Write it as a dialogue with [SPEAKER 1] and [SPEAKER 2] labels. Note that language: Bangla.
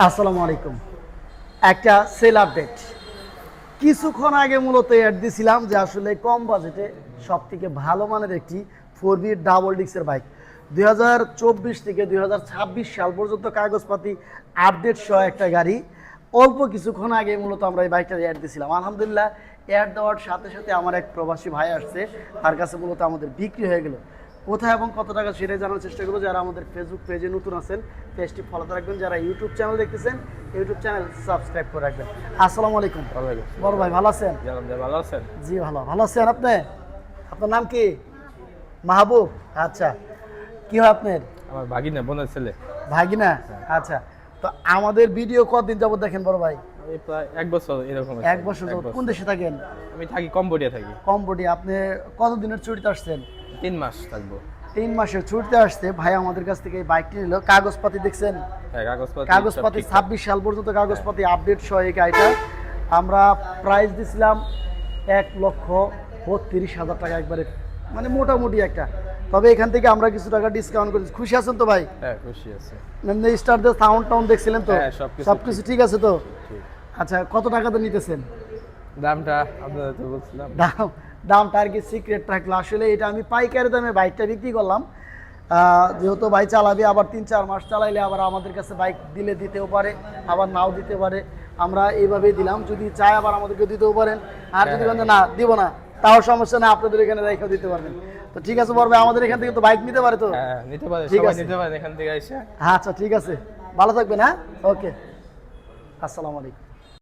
[SPEAKER 1] আসসালামু আলাইকুম। একটা সেল আপডেট কিছুক্ষণ আগে মূলত অ্যাড দিছিলাম যে আসলে কম বাজেটে সব থেকে ভালো মানের একটি ফোর বি ডাবল ডিক্সের বাইক দু হাজার চব্বিশ থেকে দু হাজার ছাব্বিশ সাল পর্যন্ত কাগজপাতি আপডেট সহ একটা গাড়ি। অল্প কিছুক্ষণ আগে মূলত আমরা এই বাইকটা অ্যাড দিছিলাম। আলহামদুলিল্লাহ অ্যাড দেওয়ার সাথে সাথে আমার এক প্রবাসী ভাই আসছে। তার কাছে মূলত আমাদের বিক্রি হয়ে গেল। কোথায় এবং কত টাকা সেটাই জানার চেষ্টা করব। যারা আমাদের ফেসবুক পেজে নতুন আছেন পেজটি ফলো রাখবেন। যারা ইউটিউব চ্যানেল দেখতেছেন ইউটিউব চ্যানেল সাবস্ক্রাইব করে রাখবেন। আসসালামু আলাইকুম। বড় ভাই ভালো আছেন?
[SPEAKER 2] ভালো আছেন?
[SPEAKER 1] জি ভালো। ভালো আছেন আপনি? আপনার নাম কি? মাহবুব? আচ্ছা। কি হয় আপনার?
[SPEAKER 2] আমার ভাগিনা বোনের ছেলে।
[SPEAKER 1] ভাগিনা? আচ্ছা। তো আমাদের ভিডিও কতদিন যাবত দেখেন বড় ভাই?
[SPEAKER 2] প্রায় এক বছর এরকম
[SPEAKER 1] এক বছর কোন দেশে থাকেন?
[SPEAKER 2] আমি থাকি কম্বোডিয়া থাকি।
[SPEAKER 1] কম্বোডিয়া। আপনি কতদিনের ছুটিতে আসছেন?
[SPEAKER 2] তিন মাস থাকব।
[SPEAKER 1] তিন মাসে ছুটতে আসতে ভাই আমাদের কাছ থেকে এই বাইকটি নিল। কাগজপাতি দেখছেন?
[SPEAKER 2] হ্যাঁ
[SPEAKER 1] কাগজপাতি ছাব্বিশ সাল পর্যন্ত কাগজপাতি আপডেট সহ এই গাড়িটা। আমরা প্রাইস দিছিলাম এক লক্ষ বত্রিশ হাজার টাকা একবারে মানে মোটামুটি একটা। তবে এখান থেকে আমরা কিছু টাকা ডিসকাউন্ট করেছি। খুশি আছেন তো ভাই?
[SPEAKER 2] হ্যাঁ খুশি আছে।
[SPEAKER 1] এমনি স্টার দিয়ে সাউন্ড টাউন দেখছিলেন তো?
[SPEAKER 2] হ্যাঁ,
[SPEAKER 1] সব কিছু ঠিক। আছে তো? আচ্ছা কত টাকাতে নিতেছেন?
[SPEAKER 2] দামটা আপনাদের তো বলছিলাম।
[SPEAKER 1] দাম দামটা আর কি সিক্রেট রাখল আসলে এটা আমি পাইকারি দামে বাইকটা বিক্রি করলাম। যেহেতু বাইক চালাবে আবার তিন চার মাস চালাইলে আবার আমাদের কাছে বাইক দিলে দিতেও পারে আবার নাও দিতে পারে। আমরা এইভাবেই দিলাম। যদি চায় আবার আমাদেরকে দিতেও পারেন। আর যদি বলেন না দিব না তাও সমস্যা না আপনাদের এখানে রেখেও দিতে পারবেন। তো ঠিক আছে বলবে আমাদের এখান থেকে তো বাইক নিতে পারে তো?
[SPEAKER 2] হ্যাঁ নিতে পারে
[SPEAKER 1] ঠিক আছে।
[SPEAKER 2] নিতে পারে এখান থেকে
[SPEAKER 1] আচ্ছা ঠিক আছে। ভালো থাকবেন হ্যাঁ? ওকে আসসালামু আলাইকুম।